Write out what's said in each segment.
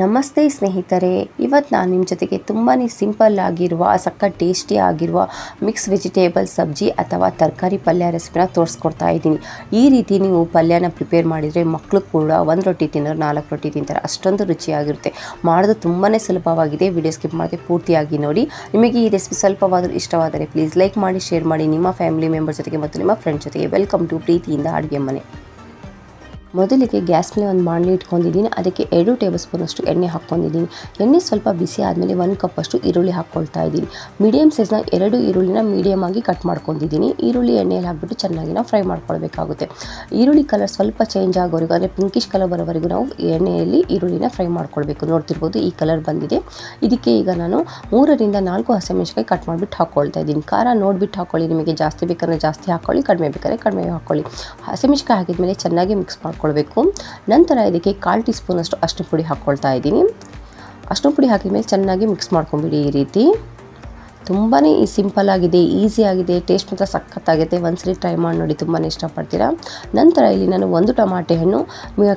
ನಮಸ್ತೆ ಸ್ನೇಹಿತರೆ ಇವತ್ತು ನಾನು ನಿಮ್ಮ ಜೊತೆಗೆ ತುಂಬಾ ಸಿಂಪಲ್ ಆಗಿರುವ ಸಕ್ಕ ಟೇಸ್ಟಿ ಆಗಿರುವ ಮಿಕ್ಸ್ ವೆಜಿಟೇಬಲ್ ಸಬ್ಜಿ ಅಥವಾ ತರಕಾರಿ ಪಲ್ಯ ರೆಸಿಪಿನ ತೋರಿಸ್ಕೊಡ್ತಾ ಇದ್ದೀನಿ. ಈ ರೀತಿ ನೀವು ಪಲ್ಯನ ಪ್ರಿಪೇರ್ ಮಾಡಿದರೆ ಮಕ್ಕಳು ಕೂಡ ಒಂದು ರೊಟ್ಟಿ ತಿನ್ನೋರು ನಾಲ್ಕು ರೊಟ್ಟಿ ತಿಂತಾರೆ. ಅಷ್ಟೊಂದು ರುಚಿಯಾಗಿರುತ್ತೆ. ಮಾಡೋದು ತುಂಬಾ ಸುಲಭವಾಗಿದೆ. ವಿಡಿಯೋ ಸ್ಕಿಪ್ ಮಾಡದೆ ಪೂರ್ತಿಯಾಗಿ ನೋಡಿ. ನಿಮಗೆ ಈ ರೆಸಿಪಿ ಸ್ವಲ್ಪವಾದರೂ ಇಷ್ಟವಾದರೆ ಪ್ಲೀಸ್ ಲೈಕ್ ಮಾಡಿ, ಶೇರ್ ಮಾಡಿ. ನಿಮ್ಮ ಫ್ಯಾಮಿಲಿ ಮೆಂಬರ್ ಜೊತೆಗೆ ಮತ್ತು ನಿಮ್ಮ ಫ್ರೆಂಡ್ ಜೊತೆಗೆ ವೆಲ್ಕಮ್ ಟು ಪ್ರೀತಿಯಿಂದ ಅಡುಗೆ ಮನೆ. ಮೊದಲಿಗೆ ಗ್ಯಾಸ್ ಮೇಲೆ ಒಂದು ಬಾಣಲಿ ಇಟ್ಕೊಂಡಿದ್ದೀನಿ. ಅದಕ್ಕೆ ಎರಡು ಟೇಬಲ್ ಸ್ಪೂನಷ್ಟು ಎಣ್ಣೆ ಹಾಕ್ಕೊಂಡಿದ್ದೀನಿ. ಎಣ್ಣೆ ಸ್ವಲ್ಪ ಬಿಸಿ ಆದಮೇಲೆ ಒಂದು ಕಪ್ಪಷ್ಟು ಈರುಳ್ಳಿ ಹಾಕ್ಕೊಳ್ತಾ ಇದ್ದೀನಿ. ಮೀಡಿಯಮ್ ಸೈಜ್ನ ಎರಡು ಈರುಳ್ಳಿನ ಮೀಡಿಯಮ್ ಆಗಿ ಕಟ್ ಮಾಡ್ಕೊಂಡಿದ್ದೀನಿ. ಈರುಳ್ಳಿ ಎಣ್ಣೆಯಲ್ಲಿ ಹಾಕ್ಬಿಟ್ಟು ಚೆನ್ನಾಗಿ ನಾವು ಫ್ರೈ ಮಾಡ್ಕೊಳ್ಬೇಕಾಗುತ್ತೆ. ಈರುಳ್ಳಿ ಕಲರ್ ಸ್ವಲ್ಪ ಚೇಂಜ್ ಆಗೋವರೆಗೂ, ಅಂದರೆ ಪಿಂಕಿಶ್ ಕಲರ್ ಬರೋವರೆಗೂ ನಾವು ಎಣ್ಣೆಯಲ್ಲಿ ಈರುಳ್ಳಿನ ಫ್ರೈ ಮಾಡ್ಕೊಳ್ಬೇಕು. ನೋಡ್ತಿರ್ಬೋದು ಈ ಕಲರ್ ಬಂದಿದೆ. ಇದಕ್ಕೆ ಈಗ ನಾನು ಮೂರರಿಂದ ನಾಲ್ಕು ಹಸಿಮೆಣಸಿನಕಾಯಿ ಕಟ್ ಮಾಡಿಬಿಟ್ಟು ಹಾಕ್ಕೊಳ್ತಾ ಇದ್ದೀನಿ. ಖಾರ ನೋಡಿಬಿಟ್ಟು ಹಾಕ್ಕೊಳ್ಳಿ ನಿಮಗೆ ಜಾಸ್ತಿ ಬೇಕಂದರೆ ಜಾಸ್ತಿ ಹಾಕ್ಕೊಳ್ಳಿ ಕಡಿಮೆ ಬೇಕಾದ್ರೆ ಕಡಿಮೆ ಹಾಕ್ಕೊಳ್ಳಿ ಹಸಿಮೆಣಸಿನಕಾಯಿ ಹಾಕಿದ್ಮೇಲೆ ಚೆನ್ನಾಗಿ ಮಿಕ್ಸ್ ಮಾಡ್ಕೊಳ್ಳಿ ಹಾಕ್ಕೊಳ್ಬೇಕು ನಂತರ ಇದಕ್ಕೆ ಕಾಲು ಟೀ ಸ್ಪೂನಷ್ಟು ಅಷ್ಟು ಪುಡಿ ಹಾಕ್ಕೊಳ್ತಾ ಇದ್ದೀನಿ. ಅಷ್ಟು ಪುಡಿ ಹಾಕಿದ್ಮೇಲೆ ಚೆನ್ನಾಗಿ ಮಿಕ್ಸ್ ಮಾಡ್ಕೊಂಬಿಡಿ ಈ ರೀತಿ. ತುಂಬಾ ಸಿಂಪಲ್ ಆಗಿದೆ, ಈಸಿ ಆಗಿದೆ, ಟೇಸ್ಟ್ ಮಾತ್ರ ಸಖತ್ತಾಗಿದೆ ಒಂದ್ಸರಿ ಟ್ರೈ ಮಾಡಿ ನೋಡಿ ತುಂಬಾ ಇಷ್ಟಪಡ್ತೀರಾ? ನಂತರ ಇಲ್ಲಿ ನಾನು ಒಂದು ಟಮಾಟೆ ಹಣ್ಣು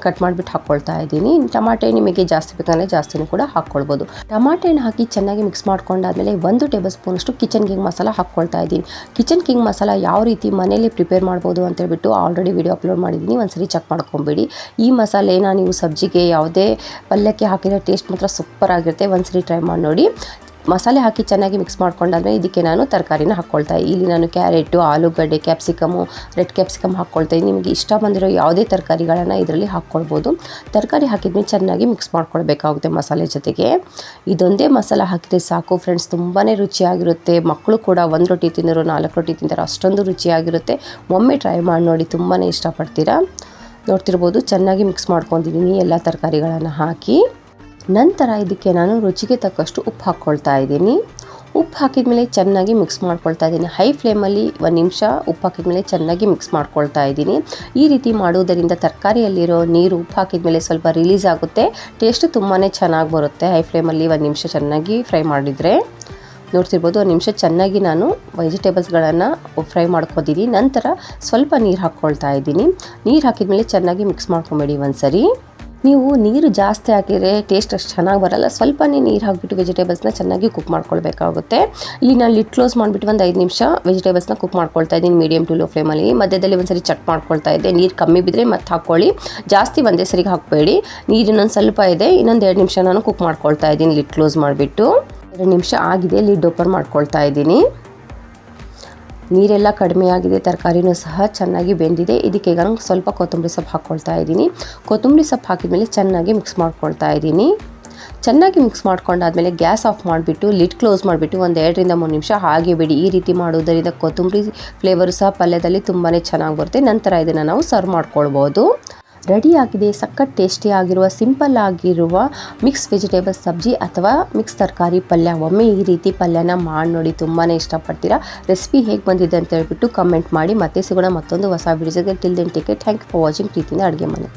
ಕಟ್ ಮಾಡಿಬಿಟ್ಟು ಹಾಕ್ಕೊಳ್ತಾ ಇದ್ದೀನಿ. ಟಮಾಟೆ ನಿಮಗೆ ಜಾಸ್ತಿ ಬೇಕಂದರೆ ಜಾಸ್ತಿನೂ ಕೂಡ ಹಾಕ್ಕೊಳ್ಬೋದು ಟಮಾಟೆ ಹಣ್ಣು ಹಾಕಿ ಚೆನ್ನಾಗಿ ಮಿಕ್ಸ್ ಮಾಡ್ಕೊಂಡಾದ್ಮೇಲೆ ಒಂದು ಟೇಬಲ್ ಸ್ಪೂನಷ್ಟು ಕಿಚನ್ ಕಿಂಗ್ ಮಸಾಲ ಹಾಕ್ಕೊಳ್ತಾ ಇದ್ದೀನಿ. ಕಿಚನ್ ಕಿಂಗ್ ಮಸಾಲ ಯಾವ ರೀತಿ ಮನೆಯಲ್ಲಿ ಪ್ರಿಪೇರ್ ಮಾಡ್ಬೋದು ಅಂತೇಳ್ಬಿಟ್ಟು ಆಲ್ರೆಡಿ ವಿಡಿಯೋ ಅಪ್ಲೋಡ್ ಮಾಡಿದ್ದೀನಿ. ಒಂದ್ಸರಿ ಚೆಕ್ ಮಾಡ್ಕೊಬೇಡಿ. ಈ ಮಸಾಲೆನ ನೀವು ಸಬ್ಜಿಗೆ ಯಾವುದೇ ಪಲ್ಯಕ್ಕೆ ಹಾಕಿದ್ರೆ ಟೇಸ್ಟ್ ಮಾತ್ರ ಸೂಪರ್ ಆಗಿರುತ್ತೆ. ಒಂದ್ಸರಿ ಟ್ರೈ ಮಾಡಿ ನೋಡಿ. ಮಸಾಲೆ ಹಾಕಿ ಚೆನ್ನಾಗಿ ಮಿಕ್ಸ್ ಮಾಡ್ಕೊಂಡಾದ್ಮೇಲೆ ಇದಕ್ಕೆ ನಾನು ತರಕಾರಿನ ಹಾಕ್ಕೊಳ್ತಾ ಇಲ್ಲಿ ನಾನು ಕ್ಯಾರೆಟು, ಆಲೂಗಡ್ಡೆ ಕ್ಯಾಪ್ಸಿಕಮು ರೆಡ್ ಕ್ಯಾಪ್ಸಿಕಮ್ ಹಾಕ್ಕೊಳ್ತಾ ನಿಮಗೆ ಇಷ್ಟ ಬಂದಿರೋ ಯಾವುದೇ ತರಕಾರಿಗಳನ್ನು ಇದರಲ್ಲಿ ಹಾಕ್ಕೊಳ್ಬೋದು. ತರಕಾರಿ ಹಾಕಿದ್ಮೇಲೆ ಚೆನ್ನಾಗಿ ಮಿಕ್ಸ್ ಮಾಡ್ಕೊಳ್ಬೇಕಾಗುತ್ತೆ ಮಸಾಲೆ ಜೊತೆಗೆ. ಇದೊಂದೇ ಮಸಾಲ ಹಾಕಿದರೆ ಸಾಕು. ಫ್ರೆಂಡ್ಸ್ ತುಂಬಾ ರುಚಿಯಾಗಿರುತ್ತೆ. ಮಕ್ಕಳು ಕೂಡ ಒಂದು ರೊಟ್ಟಿ ತಿಂದರು ನಾಲ್ಕು ರೊಟ್ಟಿ ತಿಂತಾರೆ ಅಷ್ಟೊಂದು ರುಚಿಯಾಗಿರುತ್ತೆ. ಒಮ್ಮೆ ಟ್ರೈ ಮಾಡಿ ನೋಡಿ ತುಂಬಾ ಇಷ್ಟಪಡ್ತೀರಾ? ನೋಡ್ತಿರ್ಬೋದು. ಚೆನ್ನಾಗಿ ಮಿಕ್ಸ್ ಮಾಡ್ಕೊಂಡಿದ್ದೀನಿ ಎಲ್ಲ ತರಕಾರಿಗಳನ್ನು ಹಾಕಿ. ನಂತರ ಇದಕ್ಕೆ ನಾನು ರುಚಿಗೆ ತಕ್ಕಷ್ಟು ಉಪ್ಪು ಹಾಕ್ಕೊಳ್ತಾ ಇದ್ದೀನಿ. ಉಪ್ಪು ಹಾಕಿದ ಮೇಲೆ ಚೆನ್ನಾಗಿ ಮಿಕ್ಸ್ ಮಾಡ್ಕೊಳ್ತಾ ಇದ್ದೀನಿ. ಹೈ ಫ್ಲೇಮಲ್ಲಿ ಒಂದು ನಿಮಿಷ ಉಪ್ಪು ಹಾಕಿದ ಮೇಲೆ ಚೆನ್ನಾಗಿ ಮಿಕ್ಸ್ ಮಾಡ್ಕೊಳ್ತಾ ಇದ್ದೀನಿ. ಈ ರೀತಿ ಮಾಡುವುದರಿಂದ ತರಕಾರಿಯಲ್ಲಿರೋ ನೀರು ಉಪ್ಪು ಹಾಕಿದ ಮೇಲೆ ಸ್ವಲ್ಪ ರಿಲೀಸ್ ಆಗುತ್ತೆ. ಟೇಸ್ಟ್ ತುಂಬಾ ಚೆನ್ನಾಗಿ ಬರುತ್ತೆ. ಹೈ ಫ್ಲೇಮಲ್ಲಿ ಒಂದು ನಿಮಿಷ ಚೆನ್ನಾಗಿ ಫ್ರೈ ಮಾಡಿದರೆ. ನೋಡ್ತಿರ್ಬೋದು, ಒಂದು ನಿಮಿಷ ಚೆನ್ನಾಗಿ ನಾನು ವೆಜಿಟೇಬಲ್ಸ್ಗಳನ್ನು ಫ್ರೈ ಮಾಡ್ಕೊತೀನಿ ನಂತರ ಸ್ವಲ್ಪ ನೀರು ಹಾಕ್ಕೊಳ್ತಾ ಇದ್ದೀನಿ. ನೀರು ಹಾಕಿದ ಮೇಲೆ ಚೆನ್ನಾಗಿ ಮಿಕ್ಸ್ ಮಾಡ್ಕೊಬೇಡಿ ಒಂದು ಸರಿ ನೀವು ನೀರು ಜಾಸ್ತಿ ಹಾಕಿದರೆ ಟೇಸ್ಟ್ ಅಷ್ಟು ಚೆನ್ನಾಗಿ ಬರಲ್ಲ. ಸ್ವಲ್ಪನೇ ನೀರು ಹಾಕಿಬಿಟ್ಟು ವೆಜಿಟೇಬಲ್ಸ್ನ ಚೆನ್ನಾಗಿ ಕುಕ್ ಮಾಡ್ಕೊಳ್ಬೇಕಾಗುತ್ತೆ. ಇಲ್ಲಿ ನಾನು ಲಿಟ್ ಕ್ಲೋಸ್ ಮಾಡಿಬಿಟ್ಟು ಒಂದು ಐದು ನಿಮಿಷ ವೆಜಿಟೇಬಲ್ಸ್ನ ಕುಕ್ ಮಾಡ್ಕೊಳ್ತಾ ಇದ್ದೀನಿ ಮೀಡಿಯಮ್ ಟು ಲೋ ಫ್ಲೇಮಲ್ಲಿ ಮಧ್ಯದಲ್ಲಿ ಒಂದು ಸರಿ ಚೆಕ್ ಮಾಡ್ಕೊಳ್ತಾ ಇದ್ದೆ. ನೀರು ಕಮ್ಮಿ ಬಿದ್ದರೆ ಮತ್ತೆ ಹಾಕ್ಕೊಳ್ಳಿ ಜಾಸ್ತಿ ಒಂದೇ ಸರಿಗೆ ಹಾಕಬೇಡಿ. ನೀರು ಇನ್ನೊಂದು ಸ್ವಲ್ಪ ಇದೆ. ಇನ್ನೊಂದು ಎರಡು ನಿಮಿಷ ನಾನು ಕುಕ್ ಮಾಡ್ಕೊಳ್ತಾ ಇದ್ದೀನಿ ಲಿಟ್ ಕ್ಲೋಸ್ ಮಾಡಿಬಿಟ್ಟು. ಎರಡು ನಿಮಿಷ ಆಗಿದೆ ಲಿಡ್ ಓಪನ್ ಮಾಡ್ಕೊಳ್ತಾ ಇದ್ದೀನಿ. ನೀರೆಲ್ಲ ಕಡಿಮೆ ಆಗಿದೆ, ತರಕಾರಿನೂ ಸಹ ಚೆನ್ನಾಗಿ ಬೆಂದಿದೆ. ಇದಕ್ಕೆ ಈಗ ಸ್ವಲ್ಪ ಕೊತ್ತಂಬರಿ ಸೊಪ್ಪು ಹಾಕ್ಕೊಳ್ತಾ ಇದ್ದೀನಿ. ಕೊತ್ತಂಬರಿ ಸೊಪ್ಪು ಹಾಕಿದ ಚೆನ್ನಾಗಿ ಮಿಕ್ಸ್ ಮಾಡ್ಕೊಳ್ತಾ ಇದ್ದೀನಿ. ಚೆನ್ನಾಗಿ ಮಿಕ್ಸ್ ಮಾಡ್ಕೊಂಡಾದ್ಮೇಲೆ ಗ್ಯಾಸ್ ಆಫ್ ಮಾಡಿಬಿಟ್ಟು ಲಿಡ್ ಕ್ಲೋಸ್ ಮಾಡಿಬಿಟ್ಟು ಒಂದು ಎರಡರಿಂದ ಮೂರು ನಿಮಿಷ ಹಾಗೆ ಬಿಡಿ. ಈ ರೀತಿ ಮಾಡೋದರಿಂದ ಕೊತ್ತಂಬರಿ ಫ್ಲೇವರು ಸಹ ಪಲ್ಯದಲ್ಲಿ ತುಂಬಾ ಚೆನ್ನಾಗಿ ಬರುತ್ತೆ. ನಂತರ ಇದನ್ನು ನಾವು ಸರ್ವ್ ಮಾಡ್ಕೊಳ್ಬೋದು. ರೆಡಿ ಆಗಿದೆ ಸಖತ್ ಟೇಸ್ಟಿ ಆಗಿರುವ, ಸಿಂಪಲ್ ಆಗಿರುವ ಮಿಕ್ಸ್ ವೆಜಿಟೇಬಲ್ ಸಬ್ಜಿ ಅಥವಾ ಮಿಕ್ಸ್ ತರಕಾರಿ ಪಲ್ಯ. ಒಮ್ಮೆ ಈ ರೀತಿ ಪಲ್ಯನ ಮಾಡಿ ನೋಡಿ ತುಂಬಾ ಇಷ್ಟಪಡ್ತೀರಾ? ರೆಸಿಪಿ ಹೇಗೆ ಬಂದಿದೆ ಅಂತ ಹೇಳ್ಬಿಟ್ಟು ಕಮೆಂಟ್ ಮಾಡಿ. ಮತ್ತೆ ಸಿಗೋಣ ಮತ್ತೊಂದು ಹೊಸ ವಿಡಿಯೋಗೆ till then take care thank you for watching ಪ್ರೀತಿಯಿಂದ ಅಡುಗೆ ಮನೆ.